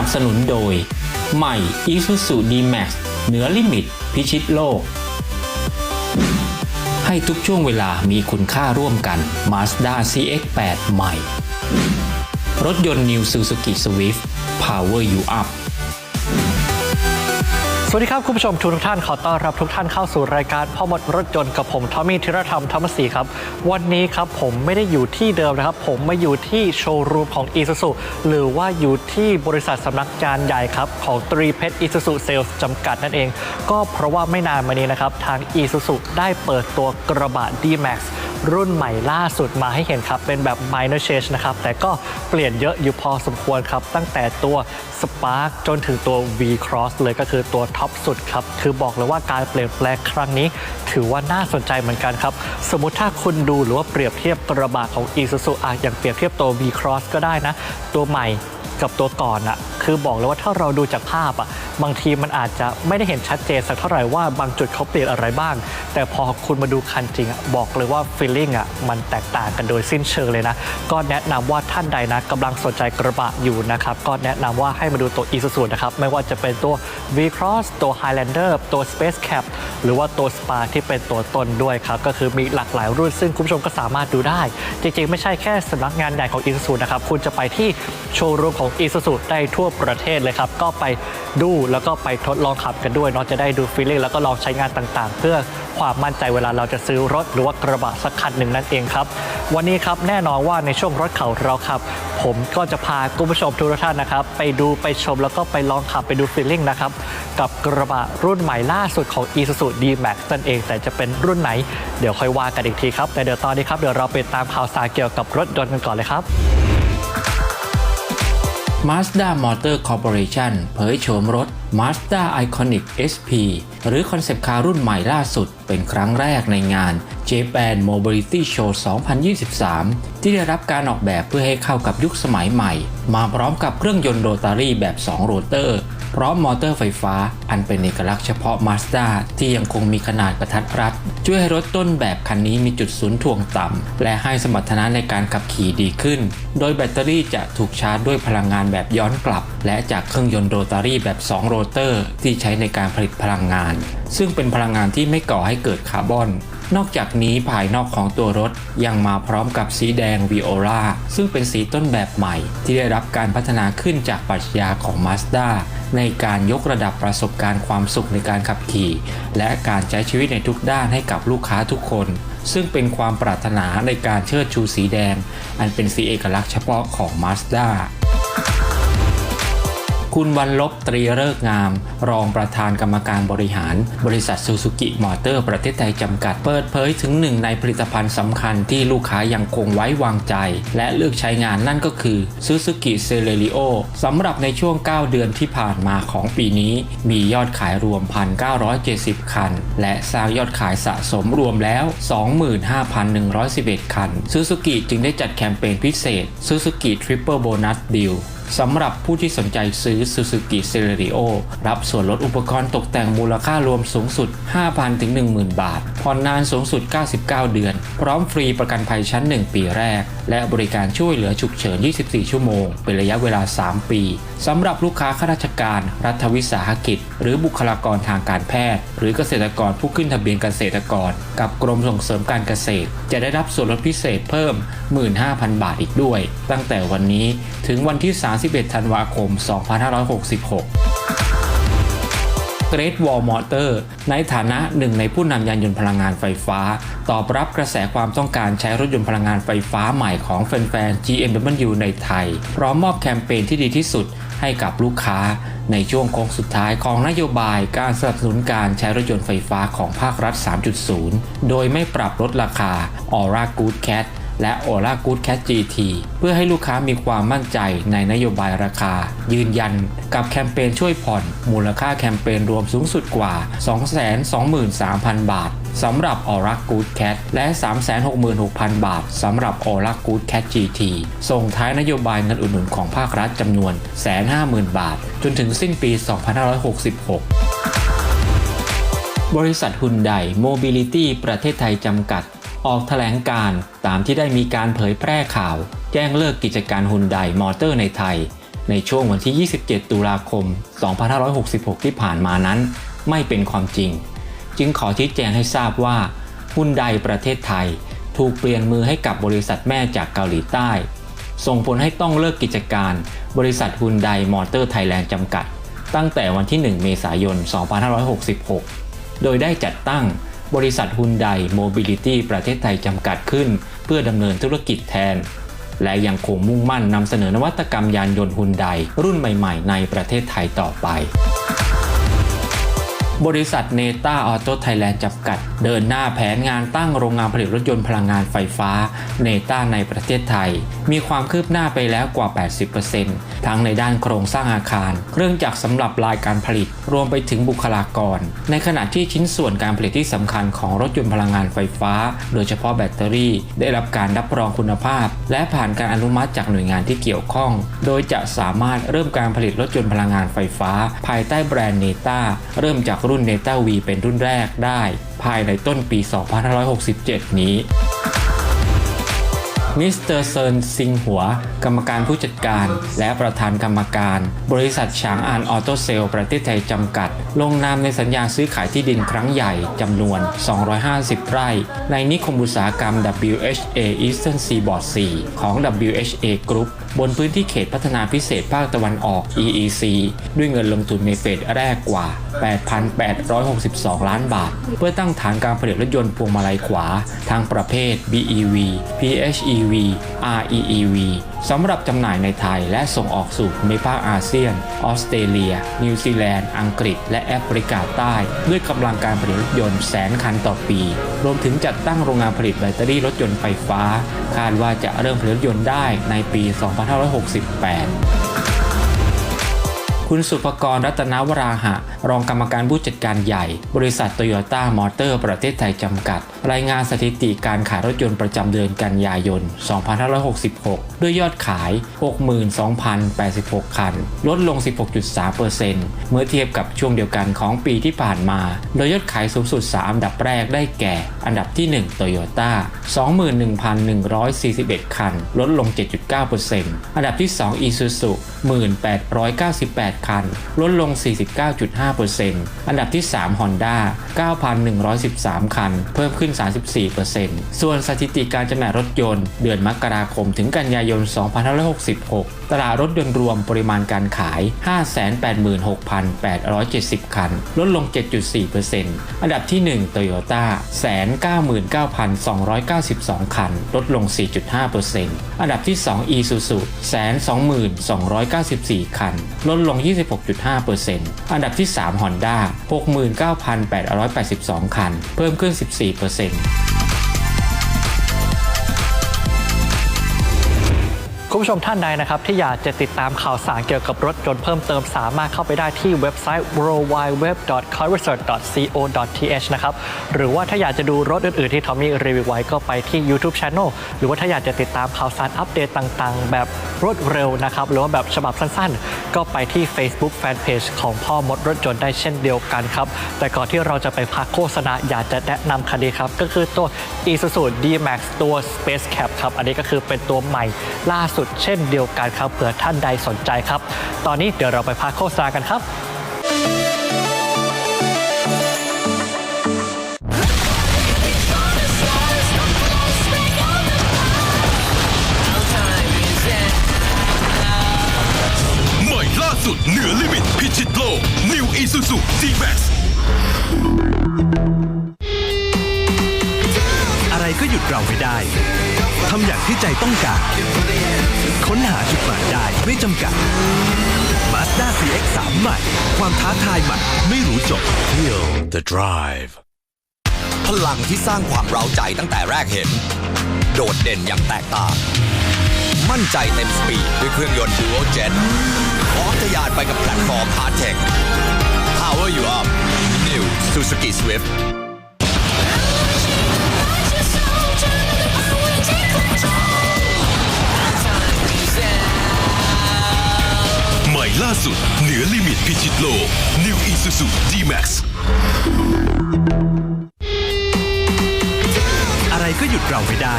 สนับสนุนโดย ใหม่ Isuzu D-Max เหนือลิมิต พิชิตโลก ให้ทุกช่วงเวลามีคุณค่าร่วมกัน Mazda CX-8 ใหม่ รถยนต์ New Suzuki Swift Power You Up สวัสดีครับคุณผู้ชมทุกท่านขอต้อนรับทุกท่านเข้าสู่รายการพ่อมดรถยนต์กับผมทอมมี่ธีรธรรมธรรมศรีครับ วันนี้ครับผมไม่ได้อยู่ที่เดิมนะครับ ผมมาอยู่ที่โชว์รูมของ i s u z u หรือว่าอยู่ที่บริษัทสำนักงานใหญ่ครับ ของตรีเพชร i s u z u Sales จำกัดนั่นเอง ก็เพราะว่าไม่นานมานี้นะครับ ทาง i s u z u ได้เปิดตัวกระบะ D-Max รุ่นใหม่ล่าสุดมาให้เห็นครับ เป็นแบบ minor change นะครับ แต่ก็เปลี่ยนเยอะอยู่พอสมควรครับ ตั้งแต่ตัว Spark จนถึงตัว V Cross เลยก็คือตัวท็อปสุดครับคือบอกเลยว่าการเปลี่ยนแปลงครั้งนี้ ถือว่าน่าสนใจเหมือนกันครับ สมมติถ้าคุณดูหรือว่าเปรียบเทียบกระบะของ Isuzu อะอย่างเปรียบเทียบตัว V Cross ก็ได้นะ ตัวใหม่ กับตัวก่อนอะคือบอกเลยว่าถ้าเราดูจากภาพอะบางทีมันอาจจะไม่ได้เห็นชัดเจนสักเท่าไหร่ว่าบางจุดเขาเปลี่ยนอะไรบ้าง แต่พอคุณมาดูคันจริงอะบอกเลยว่าฟีลลิ่งอะมันแตกต่างกันโดยสิ้นเชิงเลยนะ ก็แนะนำว่าท่านใดนะกำลังสนใจกระบะอยู่นะครับ ก็แนะนำว่าให้มาดูตัว Isuzu นะครับไม่ว่าจะเป็นตัว V Cross ตัว Highlander ตัว Space Cap หรือว่าตัว Spa ที่เป็นตัวตนด้วยครับ ก็คือมีหลากหลายรุ่นซึ่งคุณผู้ชมก็สามารถดูได้ จริงๆ ไม่ใช่แค่สำนักงานใหญ่ของ Isuzu นะครับ คุณจะไปที่โชว์รูมของ Isuzu ได้ทั่วประเทศเลยครับ ก็ไปดูแล้วก็ไปทดลองขับกันด้วยเนาะจะได้ดูฟีลลิ่งแล้วก็ลองใช้งานต่างๆ เพื่อความมั่นใจเวลาเราจะซื้อรถหรือว่ากระบะสักคันหนึ่งนั่นเองครับวันนี้ครับแน่นอนว่าในช่วงรถเขาเราขับ ผมก็จะพาคุณผู้ชมทุกท่านนะครับ ไปดูไปชมแล้วก็ไปลองขับไปดูฟีลลิ่งนะครับ กับกระบะรุ่นใหม่ล่าสุดของ Isuzu D-Max นั่นเอง แต่จะเป็นรุ่นไหน เดี๋ยวค่อยว่ากันอีกทีครับ แต่เดี๋ยวตอนนี้ครับ เดี๋ยวเราไปตามข่าวสารเกี่ยวกับรถยนต์กันก่อนเลยครับ Mazda Motor Corporation เผยโฉมรถ Mazda Iconic SP หรือคอนเซปต์คาร์รุ่นใหม่ล่าสุดเป็นครั้งแรกในงาน Japan Mobility Show 2023 ที่ได้รับการออกแบบเพื่อให้เข้ากับยุคสมัยใหม่ มาพร้อมกับเครื่องยนต์โรตารี่แบบ 2 โรเตอร์ พร้อมมอเตอร์ไฟฟ้า อันเป็นเอกลักษณ์เฉพาะ Mazda ที่ยังคงมีขนาดกระทัดรัด ช่วยให้รถต้นแบบคันนี้มีจุดศูนย์ถ่วงต่ำ และให้สมรรถนะในการขับขี่ดีขึ้น โดยแบตเตอรี่จะถูกชาร์จด้วยพลังงานแบบย้อนกลับ และจากเครื่องยนต์โรตารี่แบบ 2 โรเตอร์ ที่ใช้ในการผลิตพลังงาน ซึ่งเป็นพลังงานที่ไม่ก่อให้เกิดคาร์บอน นอกจากนี้ภายนอกของตัวรถยังมาพร้อมกับสีแดงวิโอลาซึ่งเป็นสีต้นแบบใหม่ ที่ได้รับการพัฒนาขึ้นจากปรัชญาของ Mazda ในการยกระดับประสบการณ์ความสุขในการขับขี่ และการใช้ชีวิตในทุกด้านให้กับลูกค้าทุกคน ซึ่งเป็นความปรารถนาในการเชิดชูสีแดง อันเป็นสีเอกลักษณ์เฉพาะของ Mazda คุณวันลบตรีเลิกงาม รองประธานกรรมการบริหาร บริษัทซูซูกิมอเตอร์ประเทศไทยจำกัดเปิดเผยถึงหนึ่งในผลิตภัณฑ์สำคัญที่ลูกค้ายังคงไว้วางใจ และเลือกใช้งานนั่นก็คือ Suzuki c e l e r i o สำหรับในช่วง 9 เดือนที่ผ่านมาของปีนี้ มียอดขายรวม 1,970 คัน และสร้างยอดขายสะสมรวมแล้ว 25,111 คัน Suzuki จึงได้จัดแคมเปญพิเศษ Suzuki Triple Bonus Deal ส สำหรับผู้ที่สนใจซื้อ Suzuki c e l e r i o รับส่วนลดอุปกรณ์ตกแต่งมูลค่ารวมสูงสุด 5,000 ถึง 10,000 บาท ผ่อนนานสูงสุด 99 เดือน พร้อมฟรีประกันภัยชั้น 1 ปีแรกและบริการช่วยเหลือฉุกเฉิน 24 ชั่วโมง เป็นระยะเวลา 3 ปีสำหรับลูกค้าข้าราชการ รัฐวิสาหกิจ หรือบุคลากรทางการแพทย์ หรือเกษตรกรผู้ขึ้นทะเบียนเกษตรกร กับกรมส่งเสริมการเกษตร จะได้รับส่วนลดพิเศษเพิ่ม 15,000 บาทอีกด้วย ตั้งแต่วันนี้ถึงวันที่ 31 ธันวาคม 2566 เกรทวอลมอเตอร์ในฐานะหนึ่งในผู้นำยานยนต์พลังงานไฟฟ้า ตอบรับกระแสความต้องการใช้รถยนต์พลังงานไฟฟ้าใหม่ของแฟนๆ GMW ในไทย พร้อมมอบแคมเปญที่ดีที่สุดให้กับลูกค้าในช่วงโค้งสุดท้ายของนโยบายการสนับสนุนการใช้รถยนต์ไฟฟ้าของภาครัฐ 3.0 โดยไม่ปรับลดราคา Aura Good Cat และ Aura Good Cat GT เพื่อให้ลูกค้ามีความมั่นใจในนโยบายราคา ยืนยันกับแคมเปญช่วยผ่อน มูลค่าแคมเปญรวมสูงสุดกว่า 223,000 บาทสำหรับ Aura Good Cat และ 366,000 บาทสำหรับ Aura Good Cat GT ส่งท้ายนโยบายเงินอุดหนุนของภาครัฐจำนวน 150,000 บาท จนถึงสิ้นปี 2566 บริษัทฮุนไดโมบิลิตี้ประเทศไทยจำกัด ออกแถลงการตามที่ได้มีการเผยแพร่ข่าว แจ้งเลิกกิจการฮุนไดมอเตอร์ในไทย ในช่วงวันที่ 27 ตุลาคม 2566 ที่ผ่านมานั้น ไม่เป็นความจริง จึงขอชี้แจงให้ทราบว่าหุ้นใดประเทศไทย ถูกเปลี่ยนมือให้กับบริษัทแม่จากเกาหลีใต้ ส่งผลให้ต้องเลิกกิจการ บริษัทฮุนไดมอเตอร์ไทยแลนด์จำกัด ตั้งแต่วันที่ 1 เมษายน 2566 โดยได้จัดตั้ง บริษัทฮุนไดโมบิลิตี้ประเทศไทยจำกัดขึ้น เพื่อดำเนินธุรกิจแทน และยังคงมุ่งมั่นนำเสนอนวัตกรรมยานยนต์ฮุนไดรุ่นใหม่ ๆ ในประเทศไทยต่อไป บริษัทเนต้าออโต้ไทยแลนด์จำกัด เดินหน้าแผนงานตั้งโรงงานผลิตรถยนต์พลังงานไฟฟ้าเนต้าในประเทศไทย มีความคืบหน้าไปแล้วกว่า 80%ทั้งในด้านโครงสร้างอาคาร เครื่องจักรสำหรับรายการผลิต รวมไปถึงบุคลากร ในขณะที่ชิ้นส่วนการผลิตที่สำคัญของรถยนต์พลังงานไฟฟ้า โดยเฉพาะแบตเตอรี่ ได้รับการรับรองคุณภาพ และผ่านการอนุมัติจากหน่วยงานที่เกี่ยวข้อง โดยจะสามารถเริ่มการผลิตรถยนต์พลังงานไฟฟ้า ภายใต้แบรนด์เนต้าเริ่มจากรุ่นเนต้าวีเป็นรุ่นแรกได้ ภายในต้นปี 2567 นี้ มิสเตอร์เซินซิงหัว กรรมการผู้จัดการ และประธานกรรมการ บริษัทฉางอานออโตเซลประเทศไทยจำกัด ลงนามในสัญญาซื้อขายที่ดินครั้งใหญ่จำนวน 250 ไร่ ในนิคมอุตสาหกรรม WHA Eastern Seaboard 4 ของ WHA Group บนพื้นที่เขตพัฒนาพิเศษภาคตะวันออก EEC ด้วยเงินลงทุนในเฟสแรกกว่า 8,862 ล้านบาท เพื่อตั้งฐานการผลิตรถยนต์พวงมาลัยขวาทั้งประเภท BEV PHEV REEV สำหรับจำหน่ายในไทยและส่งออกสู่ภูมิภาคอาเซียน ออสเตรเลีย นิวซีแลนด์ อังกฤษ และแอฟริกาใต้ ด้วยกำลังการผลิตรถยนต์แสนคันต่อปี รวมถึงจัดตั้งโรงงานผลิตแบตเตอรี่รถยนต์ไฟฟ้า คาดว่าจะเริ่มผลิตรถยนต์ได้ในปี 2568 คุณสุภกรรัตนวราหะ รองกรรมการผู้จัดการใหญ่ บริษัทโตโยต้ามอเตอร์ ประเทศไทยจำกัด รายงานสถิติการขายรถยนต์ประจำเดือนกันยายน 2566 ด้วยยอดขาย 62,086 คัน ลดลง 16.3%เมื่อเทียบกับช่วงเดียวกันของปีที่ผ่านมา โดยยอดขายสูงสุด 3 อันดับแรกได้แก่ อันดับที่1โตโยต้า21,141 คัน ลดลง 7.9%อันดับที่ 2 Isuzu 8 คัน ลดลง 49.5%อันดับที่ 3 Honda 9,113 คัน เพิ่มขึ้น 34%ส่วนสถิติการจำหน่ายรถยนต์ เดือนมกราคมถึงกันยายน 2566 ตลาดรถยนต์รวมปริมาณการขาย 586,870 คัน ลดลง 7.4%อันดับที่ 1 Toyota 199,292 คัน ลดลง 4.5%อันดับที่ 2 Isuzu 120,294 คัน ลดลง 26.5%อันดับที่ 3 Honda 69,882 คัน เพิ่มขึ้น 14% คุณผู้ชมท่านใดนะครับที่อยากจะติดตามข่าวสารเกี่ยวกับรถยนต์เพิ่มเติมสามารถเข้าไปได้ที่เว็บไซต์ worldwideweb.carresearch.co.th นะครับ หรือว่าถ้าอยากจะดูรถอื่นๆที่ทอมมี่รีวิวไว้ก็ไปที่ YouTube Channel หรือว่าถ้าอยากจะติดตามข่าวสารอัปเดตต่างๆ แบบรวดเร็วนะครับ หรือว่าแบบฉบับสั้นๆ ก็ไปที่ Facebook Fanpage ของพ่อมดรถยนต์ได้เช่นเดียวกันครับ แต่ก่อนที่เราจะไปพักโฆษณาอยากจะแนะนำคันนี้ครับ ก็คือตัว Isuzu D-Max ตัว Space Cap ครับ อันนี้ก็คือเป็นตัวใหม่ล่าสุดเช่นเดียวกันครับเผื่อท่านใดสนใจครับ ตอนนี้เดี๋ยวเราไปพักโฆษณากันครับ ใหม่ล่าสุดเหนือลิมิตพิชิตโลก New Isuzu D-Max อะไรก็หยุดเราไม่ได้ ทำอย่างที่ใจต้องการ ค้นหาจุดหมายได้ไม่จำกัด Mazda CX-3 ใหม่ ความท้าทายใหม่ไม่รู้จบ Feel the drive พลังที่สร้างความเร้าใจตั้งแต่แรกเห็น โดดเด่นอย่างแตกต่าง มั่นใจเต็มสปีดด้วยเครื่องยนต์ Dual Jet พร้อมทะยานไปกับแพลตฟอร์ม Hard Tech Power you up New Suzuki Swift าสุด เหนือลิมิตพิชิตโลก New Isuzu D-Max อะไรก็หยุดเราไม่ได้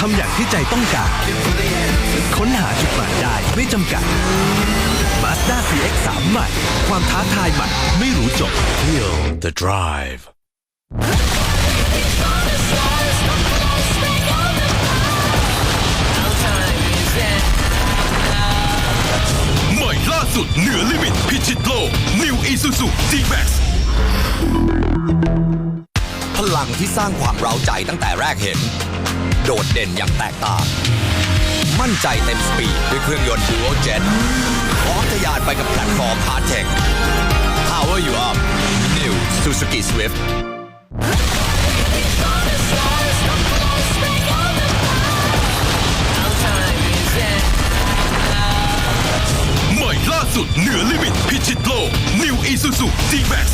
ทำอย่างที่ใจต้องการ ค้นหาจุดหมายได้ไม่จำกัด Mazda CX-3 ใหม่ ความท้าทายใหม่ไม่รู้จบ Feel the drive สุดเหนือลิมิตพิชิตโลก New Isuzu D-Max พลังที่สร้างความเร้าใจตั้งแต่แรกเห็น โดดเด่นอย่างแตกต่าง มั่นใจเต็มสปีดด้วยเครื่องยนต์ Dual Jet พร้อมทะยานไปกับแพลตฟอร์ม Hard Tech Power You Up New Suzuki Swift าสุดเหนือลิมิตพิชิตโลก New Isuzu D-Max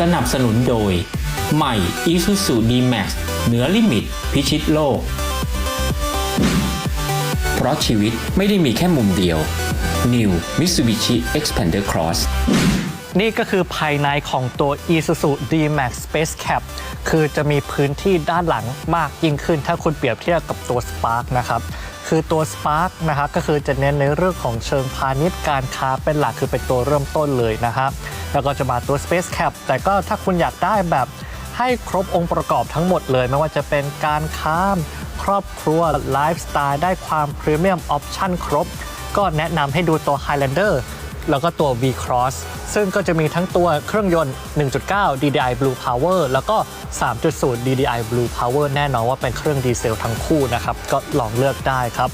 สนับสนุนโดย ใหม่ Isuzu D-Max เหนือลิมิตพิชิตโลก เพราะชีวิตไม่ได้มีแค่มุมเดียว New Mitsubishi Xpander Cross นี่ก็คือภายในของตัว Isuzu D-Max Space Cap คือจะมีพื้นที่ด้านหลังมากยิ่งขึ้น ถ้าคุณเปรียบเทียบกับตัว Spark นะครับคือตัว Spark นะครับก็คือจะเน้นในเรื่องของเชิงพาณิชย์การค้าเป็นหลักคือเป็นตัวเริ่มต้นเลยนะครับแล้วก็จะมาตัว Space Cap แต่ก็ถ้าคุณอยากได้แบบให้ครบองค์ประกอบทั้งหมดเลย ไม่ว่าจะเป็นการค้าครอบครัวไลฟ์สไตล์ได้ความพรีเมียมออปชั่นครบ ก็แนะนำให้ดูตัว Highlander แล้วก็ตัว V-Cross ซึ่งก็จะมีทั้งตัวเครื่องยนต์ 1.9 DDI Blue Power แล้วก็ 3.0 DDI Blue Power แน่นอนว่าเป็นเครื่องดีเซลทั้งคู่นะครับ ก็ลองเลือกได้ครับ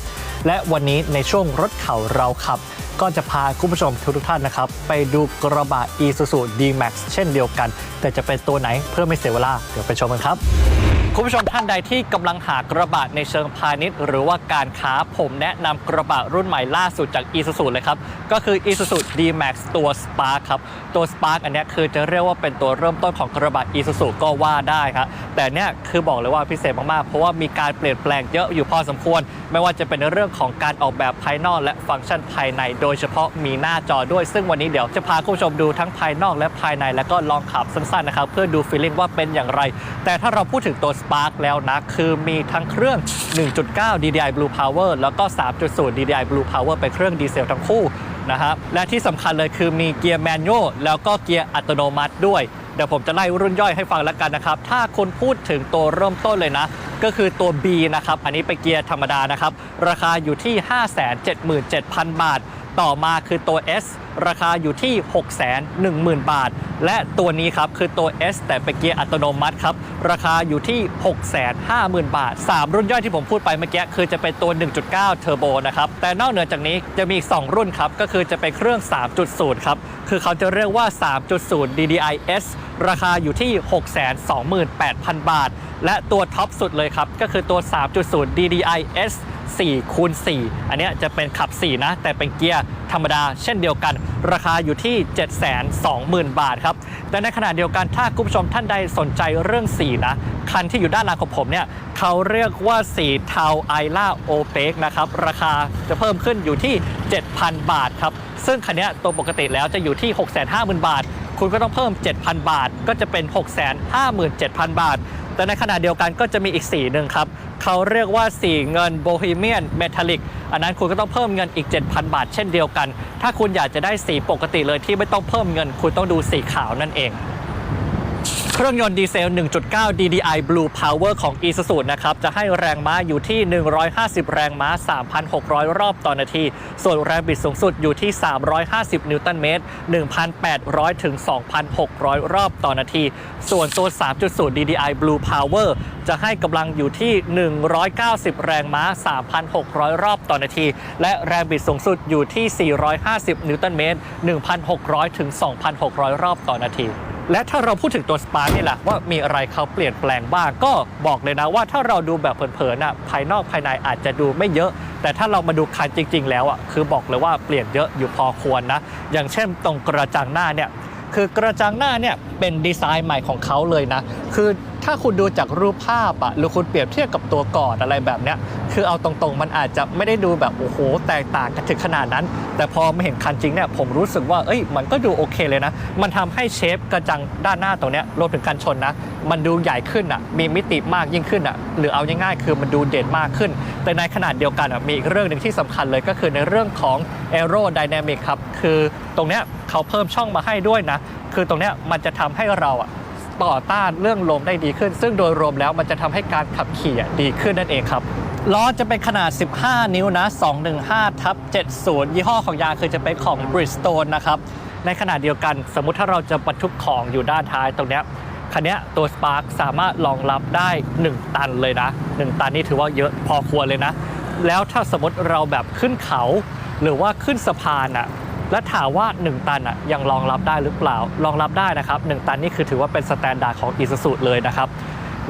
และวันนี้ในช่วงรถเข่าเราขับ ก็จะพาคุณผู้ชมทุกท่านนะครับ ไปดูกระบะ Isuzu D-Max เช่นเดียวกัน แต่จะเป็นตัวไหนเพื่อไม่เสียเวลาเดี๋ยวไปชมกันครับ คุณผู้ชมท่านใดที่กำลังหากระบะในเชิงพาณิชย์ หรือว่าการค้าผมแนะนำกระบะรุ่นใหม่ล่าสุดจาก Isuzu เลยครับ ก็คือ Isuzu D-Max ตัว Spark ครับ ตัว Spark อันนี้คือจะเรียกว่าเป็นตัวเริ่มต้นของกระบะ Isuzu ก็ว่าได้ครับ แต่เนี้ยคือบอกเลยว่าพิเศษมาก ๆ เพราะว่ามีการเปลี่ยนแปลงเยอะอยู่พอสมควร ไม่ว่าจะเป็นในเรื่องของการออกแบบภายนอกและฟังก์ชันภายใน โดยเฉพาะมีหน้าจอด้วย ซึ่งวันนี้เดี๋ยวจะพาคุณผู้ชมดูทั้งภายนอกและภายใน แล้วก็ลองขับสั้น ๆ นะครับเพื่อดูฟีลลิ่งว่าเป็นอย่างไร แต่ถ้าเราพูดถึงตัว Spark แล้วนะ คือมีทั้งเครื่อง 1.9 DDI Blue Power แล้วก็ 3.0 DDI Blue Power เป็นเครื่องดีเซลทั้งคู่นะครับและที่สำคัญเลยคือมีเกียร์แมนนวลแล้วก็เกียร์อัตโนมัติด้วย เดี๋ยวผมจะไล่รุ่นย่อยให้ฟังแล้วกันนะครับ ถ้าคุณพูดถึงตัวเริ่มต้นเลยนะ ก็คือตัว B นะครับ อันนี้เป็นเกียร์ธรรมดานะครับ ราคาอยู่ที่ 577,000 บาท ต่อมาคือตัว S ราคาอยู่ที่ 610,000 บาท และตัวนี้ครับคือตัว S แต่เป็นเกียร์อัตโนมัติครับ ราคาอยู่ที่ 650,000 บาท 3 รุ่นย่อยที่ผมพูดไปเมื่อกี้คือจะเป็นตัว 1.9 เทอร์โบนะครับ แต่นอกเหนือจากนี้จะมีอีก 2 รุ่นครับ ก็คือจะเป็นเครื่อง 3.0 ครับ คือเขาจะเรียกว่า 3.0 DDI S ราคาอยู่ที่ 628,000 บาท และตัวท็อปสุดเลยครับ ก็คือตัว 3.0 DDI S 4คูณ4อันนี้จะเป็นขับ 4 นะ แต่เป็นเกียร์ธรรมดาเช่นเดียวกัน ราคาอยู่ที่ 720,000 บาทครับแต่ในขณะเดียวกันถ้าคุณผู้ชมท่านใดสนใจเรื่องสีนะ คันที่อยู่ด้านหลังของผมเนี่ย เขาเรียกว่าสีเทาไอล่าโอเปกนะครับ ราคาจะเพิ่มขึ้นอยู่ที่ 7,000 บาทครับ ซึ่งคันนี้ตัวปกติแล้วจะอยู่ที่ 650,000 บาท คุณก็ต้องเพิ่ม 7,000 บาท ก็จะเป็น 657,000 บาท แต่ในขณะเดียวกันก็จะมีอีกสีหนึ่งครับเขาเรียกว่าสีเงินโบฮีเมียนเมทัลลิกอันนั้นคุณก็ต้องเพิ่มเงินอีก 7,000 บาท เช่นเดียวกัน ถ้าคุณอยากจะได้สีปกติเลยที่ไม่ต้องเพิ่มเงิน คุณต้องดูสีขาวนั่นเอง เครื่องยนต์ดีเซล 1.9 DDI Blue Power ของ Isuzu นะครับ จะให้แรงม้าอยู่ที่ 150 แรงม้า 3,600 รอบต่อนาที ส่วนแรงบิดสูงสุดอยู่ที่ 350 นิวตันเมตร 1,800 ถึง 2,600 รอบต่อนาที ส่วนตัว 3.0 DDI Blue Power จะให้กำลังอยู่ที่ 190 แรงม้า 3,600 รอบต่อนาที และแรงบิดสูงสุดอยู่ที่ 450 นิวตันเมตร 1,600 ถึง 2,600 รอบต่อนาที และถ้าเราพูดถึงตัว Spark นี่แหละว่ามีอะไรเขาเปลี่ยนแปลงบ้าง ก็บอกเลยนะว่าถ้าเราดูแบบเผลอๆน่ะภายนอกภายในอาจจะดูไม่เยอะ แต่ถ้าเรามาดูคันจริง ๆ แล้วอะคือบอกเลยว่าเปลี่ยนเยอะอยู่พอควรนะ อย่างเช่นตรงกระจังหน้าเนี่ยคือกระจังหน้าเนี่ยเป็นดีไซน์ใหม่ของเขาเลยนะ คือ ถ้าคุณดูจากรูปภาพอะหรือคุณเปรียบเทียบกับตัวก่อนอะไรแบบเนี้ยคือเอาตรงๆ มันอาจจะไม่ได้ดูแบบโอ้โหแตกต่างกันถึงขนาดนั้น แต่พอมาเห็นคันจริงเนี่ยผมรู้สึกว่าเอ้ยมันก็ดูโอเคเลยนะ มันทำให้เชฟกระจังด้านหน้าตรงเนี้ยรวมถึงการชนนะ มันดูใหญ่ขึ้นอะมีมิติมากยิ่งขึ้นอะหรือเอาง่ายๆคือมันดูเด่นมากขึ้น แต่ในขนาดเดียวกันอะมีอีกเรื่องหนึ่งที่สำคัญเลยก็คือในเรื่องของ aerodynamic ครับคือตรงเนี้ยเขาเพิ่มช่องมาให้ด้วยนะ คือตรงเนี้ยมันจะทำให้เราอะ ต่อต้านเรื่องลมได้ดีขึ้น ซึ่งโดยรวมแล้วมันจะทำให้การขับขี่ดีขึ้นนั่นเองครับล้อจะเป็นขนาด 15 นิ้วนะ 215ทับ70 ยี่ห้อของยางคือจะเป็นของ Bridgestone นะครับ ในขณะเดียวกันสมมุติถ้าเราจะบรรทุกของอยู่ด้านท้ายตรงเนี้ยคันนี้ตัว Spark สามารถรองรับได้ 1 ตันเลยนะ 1 ตันนี่ถือว่าเยอะพอควรเลยนะ แล้วถ้าสมมติเราแบบขึ้นเขา หรือว่าขึ้นสะพานอะ และถามว่า 1 ตันอะยังรองรับได้หรือเปล่า รองรับได้นะครับ 1 ตันนี่คือถือว่าเป็นสแตนดาร์ดของ i s u z u เลยนะครับ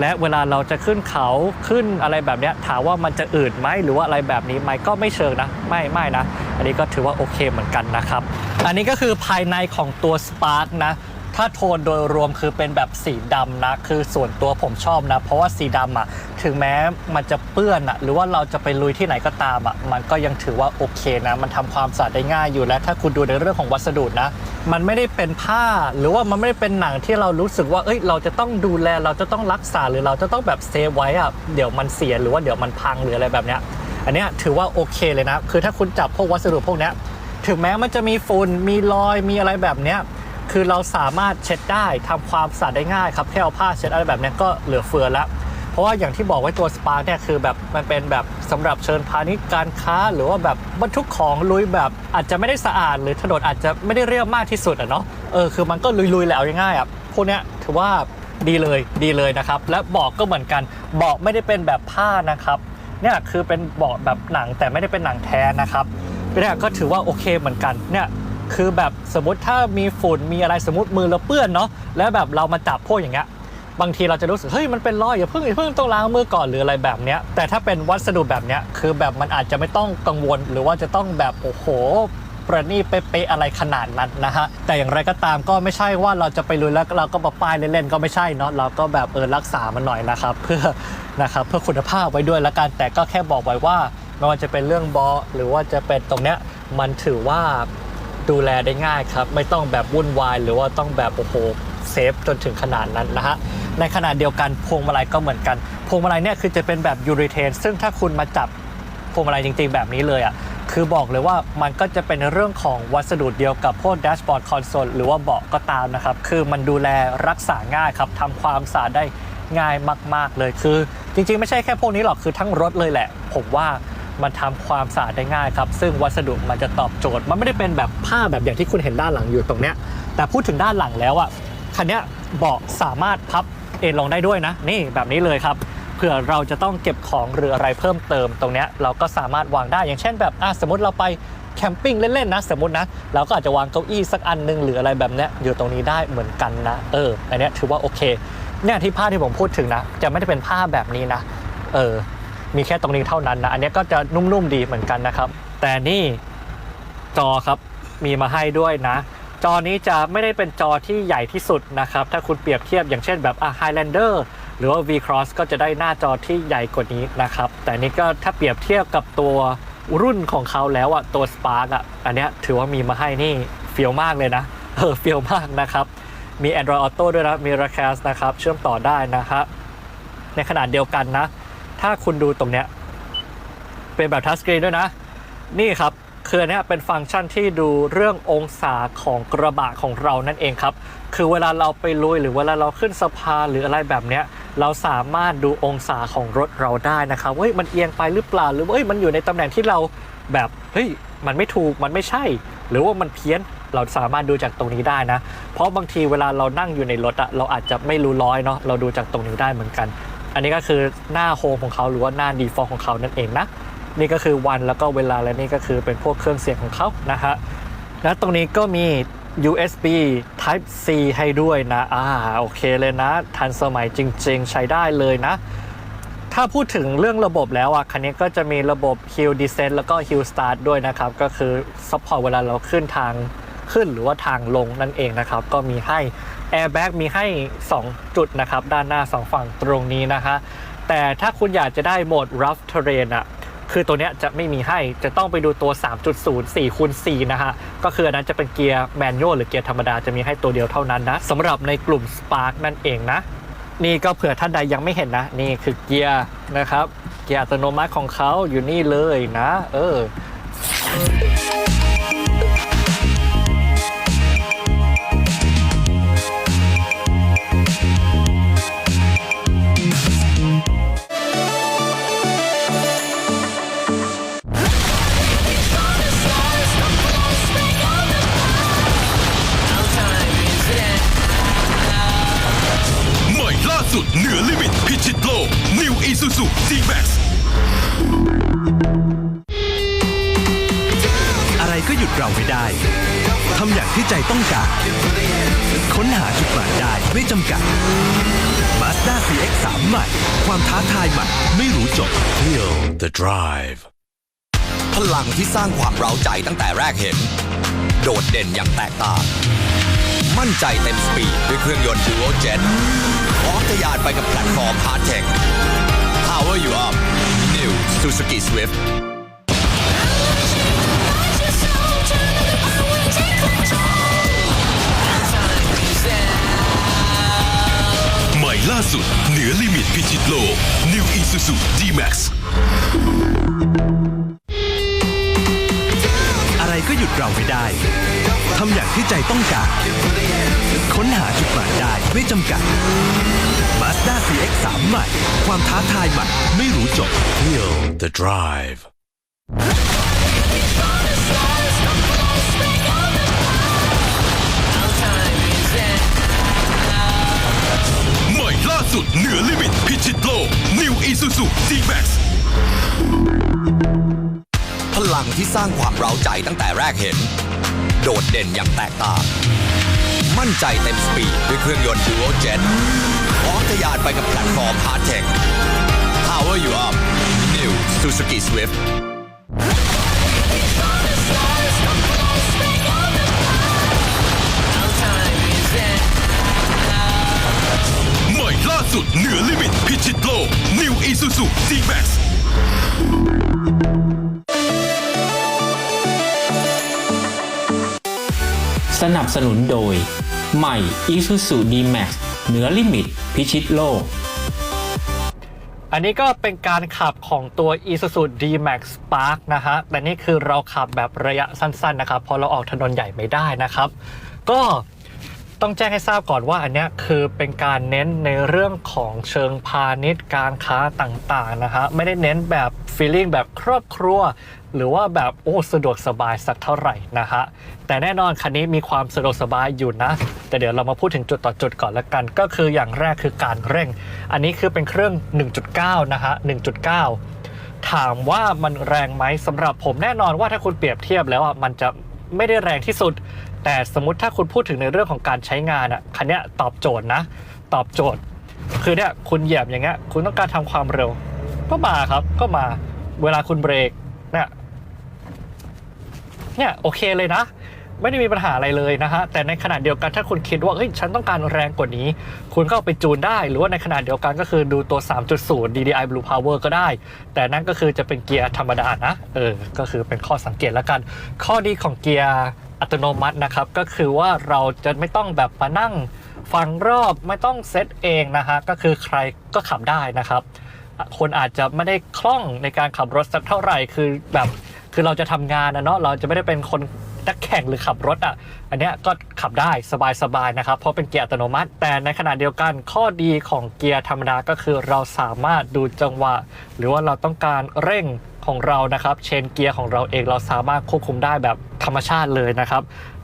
และเวลาเราจะขึ้นเขาขึ้นอะไรแบบเนี้ยถามว่ามันจะอืดไหมหรือว่าอะไรแบบนี้ไหมก็ไม่เชิงนะไม่ไม่นะ อันนี้ก็ถือว่าโอเคเหมือนกันนะครับ อันนี้ก็คือภายในของตัว Spark นะ ถ้าโทนโดยรวมคือเป็นแบบสีดำนะคือส่วนตัวผมชอบนะ เพราะว่าสีดำอะถึงแม้มันจะเปื้อนอะหรือว่าเราจะไปลุยที่ไหนก็ตามอะมันก็ยังถือว่าโอเคนะ มันทำความสะอาดได้ง่ายอยู่และถ้าคุณดูในเรื่องของวัสดุนะ มันไม่ได้เป็นผ้าหรือว่ามันไม่ได้เป็นหนังที่เรารู้สึกว่าเอ้ยเราจะต้องดูแลเราจะต้องรักษาหรือเราจะต้องแบบเซฟไว้อะเดี๋ยวมันเสียหรือว่าเดี๋ยวมันพังหรืออะไรแบบเนี้ยอันเนี้ยถือว่าโอเคเลยนะ คือถ้าคุณจับพวกวัสดุพวกเนี้ยถึงแม้มันจะมีฝุ่นมีรอยมีอะไรแบบเนี้ย คือเราสามารถเช็ดได้ทำความสะอาดได้ง่ายครับแค่เอาผ้าเช็ดอะไรแบบนี้ก็เหลือเฟือแล้วเพราะว่าอย่างที่บอกไว้ตัวสปาร์เนี่ยคือแบบมันเป็นแบบสำหรับเชิญพาณิชย์การค้า หรือว่าแบบบรรทุกของลุยแบบอาจจะไม่ได้สะอาด หรือถนนอาจจะไม่ได้เรียบมากที่สุดอะเนาะเออคือมันก็ลุยๆแหละเอาง่ายๆอะพวกเนี้ยถือว่าดีเลยดีเลยนะครับ และเบอกก็เหมือนกันเบอกไม่ได้เป็นแบบผ้านะครับเนี่ยคือเป็นเบาะแบบหนังแต่ไม่ได้เป็นหนังแท้นะครับเนี่ยก็ถือว่าโอเคเหมือนกันเนี่ย คือแบบสมมติถ้ามีฝุ่นมีอะไรสมมติมือเราเปื้อนเนาะแล้วแบบเรามาจับพวกอย่างเงี้ยบางทีเราจะรู้สึกเฮ้ยมันเป็นรอยอย่าเพิ่งอย่าเพิ่งต้องล้างมือก่อนหรืออะไรแบบเนี้ยแต่ถ้าเป็นวัสดุแบบเนี้ยคือแบบมันอาจจะไม่ต้องกังวล หรือว่าจะต้องแบบโอ้โหประณีตเป๊ะๆอะไรขนาดนั้นนะฮะแต่อย่างไรก็ตามก็ไม่ใช่ว่าเราจะไปลุยแล้วเราก็มาป้ายเล่นๆก็ไม่ใช่เนาะเราก็แบบเออรักษามันหน่อยนะครับ เพื่อนะครับเพื่อคุณภาพไว้ด้วยละกันแต่ก็แค่บอกไว้ว่าไม่ว่าจะเป็นเรื่องบาะหรือว่าจะเป็นตรงเนี้ยมันถือว่า ดูแลได้ง่ายครับ ไม่ต้องแบบวุ่นวาย หรือว่าต้องแบบโอ้โหเซฟจนถึงขนาดนั้นนะฮะในขณะเดียวกันพวงมาลัยก็เหมือนกัน พวงมาลัยเนี่ยคือจะเป็นแบบยูริเทน ซึ่งถ้าคุณมาจับพวงมาลัยจริงๆ แบบนี้เลยอะคือบอกเลยว่ามันก็จะเป็นเรื่องของวัสดุเดียวกับพวกแดชบอร์ดคอนโซลหรือว่าเบาะก็ตามนะครับ คือมันดูแลรักษาง่ายครับทำความสะอาดได้ง่ายมาก ๆเลยคือ จริง ๆ ไม่ใช่แค่พวกนี้หรอกคือทั้งรถเลยแหละ ผมว่า มันทำความสะอาดได้ง่ายครับ ซึ่งวัสดุมันจะตอบโจทย์ มันไม่ได้เป็นแบบผ้าแบบอย่างที่คุณเห็นด้านหลังอยู่ตรงเนี้ย แต่พูดถึงด้านหลังแล้วอะคันเนี้ยเบาะสามารถพับเอนลงได้ด้วยนะ นี่แบบนี้เลยครับเผื่อเราจะต้องเก็บของหรืออะไรเพิ่มเติมตรงเนี้ยเราก็สามารถวางได้อย่างเช่นแบบอะสมมติเราไปแคมปิ้งเล่นๆนะสมมตินะเราก็อาจจะวางเก้าอี้สักอันหนึงหรืออะไรแบบเนี้ยอยู่ตรงนี้ได้เหมือนกันนะเอออันเนี้ยถือว่าโอเคเนี่ยที่ผ้าที่ผมพูดถึงนะ จะไม่ได้เป็นผ้าแบบนี้นะ เออ มีแค่ตรงนี้เท่านั้นนะอันนี้ก็จะนุ่มๆดีเหมือนกันนะครับ แต่นี่จอครับมีมาให้ด้วยนะ จอนี้จะไม่ได้เป็นจอที่ใหญ่ที่สุดนะครับ ถ้าคุณเปรียบเทียบอย่างเช่นแบบอะ Highlander หรือว่า V Cross ก็จะได้หน้าจอที่ใหญ่กว่านี้นะครับ แต่นี่ก็ถ้าเปรียบเทียบกับตัวรุ่นของเขาแล้วอะตัว Spark อะอันนี้ถือว่ามีมาให้นี่เฟียวมากเลยนะเออเฟียวมากนะครับ มี Android Auto ด้วยนะมี Recast นะครับ เชื่อมต่อได้นะครับในขนาดเดียวกันนะ ถ้าคุณดูตรงเนี้ยเป็นแบบทัชสกรีนด้วยนะ นี่ครับคืออันเนี้ยเป็นฟังก์ชันที่ดูเรื่ององศาของกระบะของเรานั่นเองครับ คือเวลาเราไปลุยหรือเวลาเราขึ้นสะพานหรืออะไรแบบเนี้ยเราสามารถดูองศาของรถเราได้นะครับเฮ้ยมันเอียงไปหรือเปล่าหรือว่าเฮ้ยมันอยู่ในตำแหน่งที่เราแบบเฮ้ยมันไม่ถูกมันไม่ใช่ หรือว่ามันเพี้ยนเราสามารถดูจากตรงนี้ได้นะ เพราะบางทีเวลาเรานั่งอยู่ในรถอะเราอาจจะไม่รู้ร้อยเนาะเราดูจากตรงนี้ได้เหมือนกัน อันนี้ก็คือหน้าโฮมของเขาหรือว่าหน้า default ของเขานั่นเองนะ นี่ก็คือวันแล้วก็เวลาและนี่ก็คือเป็นพวกเครื่องเสียงของเขานะฮะแล้วตรงนี้ก็มี USB Type C ให้ด้วยนะ อ่า โอเคเลยนะ ทันสมัยจริง ๆ ใช้ได้เลยนะ ถ้าพูดถึงเรื่องระบบแล้วอะ คันนี้ก็จะมีระบบ Hill Descent แล้วก็ Hill Start ด้วยนะครับ ก็คือซัพพอร์ตเวลาเราขึ้นทางขึ้นหรือว่าทางลงนั่นเองนะครับ ก็มีให้ แอร์แบ็กมีให้ 2 จุดนะครับ ด้านหน้า 2 ฝั่งตรงนี้นะฮะแต่ถ้าคุณอยากจะได้โหมด rough terrain อะคือตัวเนี้ยจะไม่มีให้ จะต้องไปดูตัว 3.0 4คูณ4นะฮะ ก็คืออันนั้นจะเป็นเกียร์แมนนวลหรือเกียร์ธรรมดาจะมีให้ตัวเดียวเท่านั้นนะสำหรับในกลุ่ม Spark นั่นเองนะ นี่ก็เผื่อท่านใดยังไม่เห็นนะ นี่คือเกียร์นะครับ เกียร์อัตโนมัติของเขาอยู่นี่เลยนะ เออ ไม่ได้ทำอย่างที่ใจต้องการ ค้นหาจุดหมายได้ไม่จำกัด Mazda CX-3 ใหม่ ความท้าทายใหม่ ไม่รู้จบ Feel the drive พลังที่สร้างความเร้าใจตั้งแต่แรกเห็น โดดเด่นอย่างแตกต่าง มั่นใจเต็มสปีดด้วยเครื่องยนต์ Dual Jet พร้อมทะยานไปกับแพลตฟอร์ม Hard Tech Power you up New Suzuki Swift ล่าสุด เหนือลิมิตพิชิตโลก New Isuzu D-Max อะไรก็หยุดเราไม่ได้ทำอย่างที่ใจต้องการ ค้นหาจุดหมายได้ไม่จำกัด Mazda CX-3 ใหม่ ความท้าทายใหม่ไม่รู้จบ Feel the drive สุดเหนือลิมิตพิชิตโลก New Isuzu D-Max พลังที่สร้างความเร้าใจตั้งแต่แรกเห็น โดดเด่นอย่างแตกต่าง มั่นใจเต็มสปีดด้วยเครื่องยนต์ Dual Jet พร้อมทะยานไปกับแพลตฟอร์ม Hard Tech Power you up New Suzuki Swift d m a x สนับสนุนโดย ใหม่ Isuzu D-Max เหนือลิมิต พิชิตโลก อันนี้ก็เป็นการขับของตัว Isuzu D-Max Spark นะฮะ แต่นี่คือเราขับแบบระยะสั้นๆนะครับ เพราะเราออกถนนใหญ่ไม่ได้นะครับ ก็ ต้องแจ้งให้ทราบก่อนว่าอันนี้คือเป็นการเน้นในเรื่องของเชิงพาณิชย์การค้าต่างๆนะฮะไม่ได้เน้นแบบ feeling แบบครอบครัว หรือว่าแบบโอ้สะดวกสบายสักเท่าไหร่นะฮะแต่แน่นอนคันนี้มีความสะดวกสบายอยู่นะ แต่เดี๋ยวเรามาพูดถึงจุดต่อจุดก่อนละกัน ก็คืออย่างแรกคือการเร่ง อันนี้คือเป็นเครื่อง 1.9 นะฮะ 1.9 ถามว่ามันแรงไหมสำหรับผมแน่นอนว่าถ้าคุณเปรียบเทียบแล้วอะมันจะไม่ได้แรงที่สุด แต่สมมติถ้าคุณพูดถึงในเรื่องของการใช้งานอะคันเนี้ยตอบโจทย์นะ ตอบโจทย์ คือเนี่ยคุณเหยียบอย่างเงี้ยคุณต้องการทำความเร็ว ก็มาครับก็มาเวลาคุณเบรกเนี่ยเนี่ยโอเคเลยนะไม่ได้มีปัญหาอะไรเลยนะฮะ แต่ในขณะเดียวกันถ้าคุณคิดว่าเฮ้ยฉันต้องการแรงกว่านี้ คุณก็ไปจูนได้ หรือว่าในขณะเดียวกันก็คือดูตัว 3.0 DDI Blue Power ก็ได้ แต่นั่นก็คือจะเป็นเกียร์ธรรมดานะ เออ ก็คือเป็นข้อสังเกตแล้วกัน ข้อดีของเกียร์ อัตโนมัตินะครับ ก็คือว่าเราจะไม่ต้องแบบมานั่งฟังรอบไม่ต้องเซตเองนะฮะก็คือใครก็ขับได้นะครับ คนอาจจะไม่ได้คล่องในการขับรถสักเท่าไหร่ คือแบบคือเราจะทำงานนะเนาะเราจะไม่ได้เป็นคนนักแข่งหรือขับรถอะ อันเนี้ยก็ขับได้สบายๆนะครับ เพราะเป็นเกียร์อัตโนมัติ แต่ในขณะเดียวกันข้อดีของเกียร์ธรรมดาก็คือเราสามารถดูจังหวะ หรือว่าเราต้องการเร่งของเรานะครับ เชนเกียร์ของเราเองเราสามารถควบคุมได้แบบธรรมชาติเลยนะครับ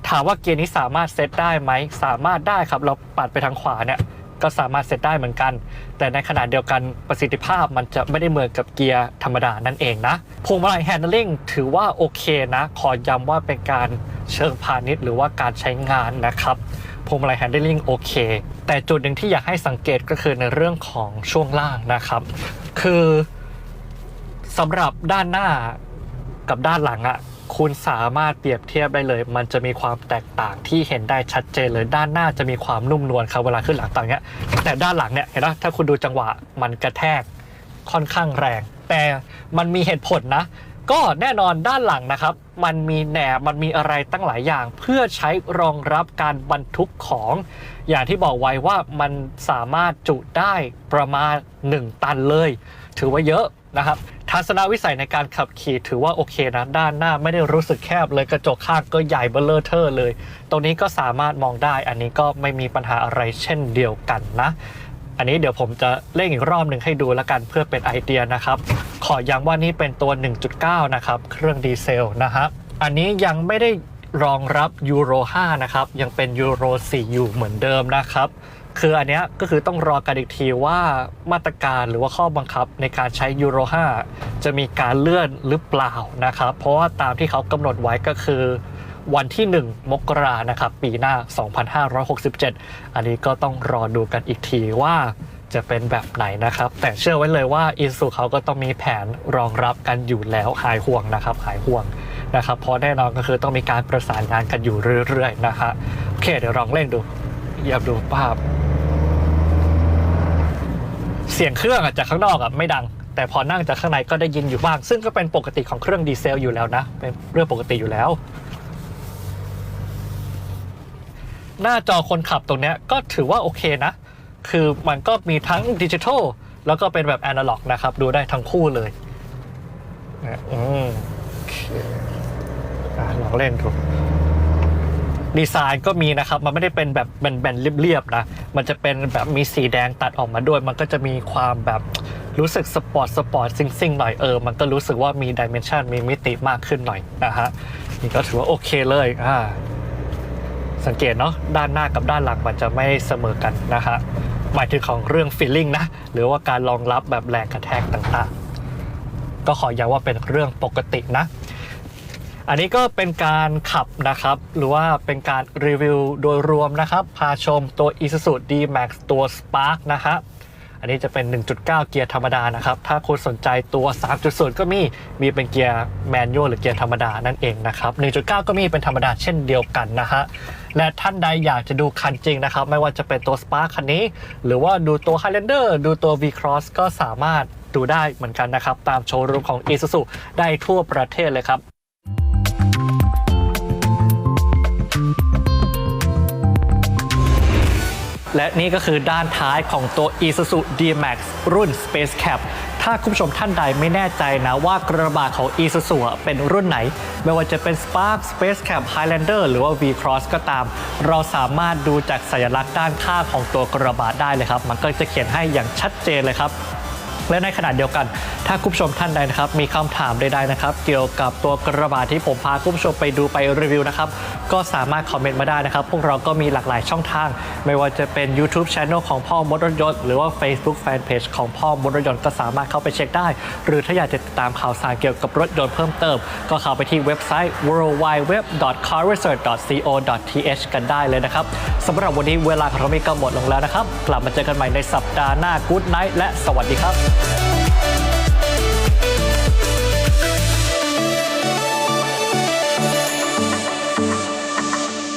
ถามว่าเกียร์นี้สามารถเซตได้ไหม สามารถได้ครับ เราปัดไปทางขวาเนี่ยก็สามารถเซตได้เหมือนกัน แต่ในขณะเดียวกันประสิทธิภาพมันจะไม่ได้เหมือนกับเกียร์ธรรมดานั่นเองนะ พวงมาลัยแฮนด์ลิงถือว่าโอเคนะ ขอย้ำว่าเป็นการเชิงพาณิชย์หรือว่าการใช้งานนะครับพวงมาลัยแฮนด์ลิงโอเค แต่จุดหนึ่งที่อยากให้สังเกตก็คือในเรื่องของช่วงล่างนะครับ คือ สำหรับด้านหน้ากับด้านหลังอะคุณสามารถเปรียบเทียบได้เลย มันจะมีความแตกต่างที่เห็นได้ชัดเจนเลยด้านหน้าจะมีความนุ่มนวลครับเวลาขึ้นหลังต่างเนี้ย แต่ด้านหลังเนี่ยเห็นไหมถ้าคุณดูจังหวะมันกระแทกค่อนข้างแรง แต่มันมีเหตุผลนะ ก็แน่นอนด้านหลังนะครับ มันมีแหนบมันมีอะไรตั้งหลายอย่าง เพื่อใช้รองรับการบรรทุกของ อย่างที่บอกไว้ว่ามันสามารถจุได้ประมาณ 1 ตันเลย ถือว่าเยอะ นะครับทัศนวิสัยในการขับขี่ถือว่าโอเคนะด้านหน้าไม่ได้รู้สึกแคบเลยกระจกข้างก็ใหญ่เบลเลอร์เทอร์เลย ตรงนี้ก็สามารถมองได้ อันนี้ก็ไม่มีปัญหาอะไรเช่นเดียวกันนะ อันนี้เดี๋ยวผมจะเล่นอีกรอบหนึ่งให้ดูแล้วกันเพื่อเป็นไอเดียนะครับ ขอย้ำว่านี่เป็นตัว 1.9 นะครับ เครื่องดีเซลนะฮะอันนี้ยังไม่ได้รองรับยูโร5นะครับยังเป็นยูโร4อยู่เหมือนเดิมนะครับ คืออันเนี้ยก็คือต้องรอกันอีกทีว่ามาตรการหรือว่าข้อบังคับในการใช้ยูโร 5 จะมีการเลื่อนหรือเปล่านะครับ เพราะว่าตามที่เขากำหนดไว้ก็คือวันที่ 1 มกรานะครับ ปีหน้า 2567 อันนี้ก็ต้องรอดูกันอีกทีว่าจะเป็นแบบไหนนะครับ แต่เชื่อไว้เลยว่าอีซูเขาก็ต้องมีแผนรองรับกันอยู่แล้วหายห่วงนะครับหายห่วงนะครับเพราะแน่นอนก็คือต้องมีการประสานงานกันอยู่เรื่อยๆนะฮะโอเคเดี๋ยวลองเล่นดูอย่าดูภาพ เสียงเครื่องอะจากข้างนอกอะไม่ดัง แต่พอนั่งจากข้างในก็ได้ยินอยู่บ้าง ซึ่งก็เป็นปกติของเครื่องดีเซลอยู่แล้วนะ เป็นเรื่องปกติอยู่แล้ว หน้าจอคนขับตรงเนี้ยก็ถือว่าโอเคนะ คือมันก็มีทั้งดิจิทัลแล้วก็เป็นแบบแอนะล็อกนะครับ ดูได้ทั้งคู่เลยนะอืมอเลองเล่นดู ดีไซน์ก็มีนะครับ มันไม่ได้เป็นแบบแบนๆเรียบๆนะ มันจะเป็นแบบมีสีแดงตัดออกมาด้วย มันก็จะมีความแบบรู้สึกสปอร์ตสปอร์ตซิ่งๆหน่อยเออ มันก็รู้สึกว่ามีดิเมนชันมีมิติมากขึ้นหน่อยนะฮะ นี่ก็ถือว่าโอเคเลยอ่าสังเกตเนาะด้านหน้ากับด้านหลังมันจะไม่เสมอกันนะฮะหมายถึงของเรื่องฟีลลิ่งนะ หรือว่าการรองรับแบบแรงกระแทกต่างๆ ก็ขอย้ำว่าเป็นเรื่องปกตินะ อันนี้ก็เป็นการขับนะครับ หรือว่าเป็นการรีวิวโดยรวมนะครับ พาชมตัว Isuzu D-Max ตัว Spark นะฮะอันนี้จะเป็น 1.9 เกียร์ธรรมดานะครับ ถ้าคุณสนใจตัว 3.0 ก็มี มีเป็นเกียร์แมนนวลหรือเกียร์ธรรมดานั่นเองนะครับ 1.9 ก็มีเป็นธรรมดาเช่นเดียวกันนะฮะ และท่านใดอยากจะดูคันจริงนะครับ ไม่ว่าจะเป็นตัว Spark คันนี้ หรือว่าดูตัว Highlander ดูตัว V-Cross ก็สามารถดูได้เหมือนกันนะครับ ตามโชว์รูมของ Isuzu ได้ทั่วประเทศเลยครับ และนี่ก็คือด้านท้ายของตัว Isuzu D-Max รุ่น Space Cap ถ้าคุณผู้ชมท่านใดไม่แน่ใจนะว่ากระบะของ Isuzu เป็นรุ่นไหน ไม่ว่าจะเป็น Spark Space Cap Highlander หรือว่า V-Cross ก็ตาม เราสามารถดูจากสัญลักษณ์ด้านข้างของตัวกระบะได้เลยครับ มันก็จะเขียนให้อย่างชัดเจนเลยครับ และในขณะเดียวกัน ถ้าคุณผู้ชมท่านใดนะครับ มีคำถามใดๆนะครับ เกี่ยวกับตัวกระบะที่ผมพาคุณผู้ชมไปดูไปรีวิวนะครับ ก็สามารถคอมเมนต์มาได้นะครับ พวกเราก็มีหลากหลายช่องทาง ไม่ว่าจะเป็น YouTube Channel ของพ่อมดรถยนต์หรือว่า Facebook Fanpage ของพ่อมดรถยนต์ก็สามารถเข้าไปเช็คได้ หรือถ้าอยากจะติดตามข่าวสารเกี่ยวกับรถยนต์เพิ่มเติม ก็เข้าไปที่เว็บไซต์ worldwideweb.carresearch.co.th กันได้เลยนะครับสำหรับวันนี้เวลาของเรามีก็หมดลงแล้วนะครับ กลับมาเจอกันใหม่ในสัปดาห์หน้า Good Night และสวัสดีครับ oh you.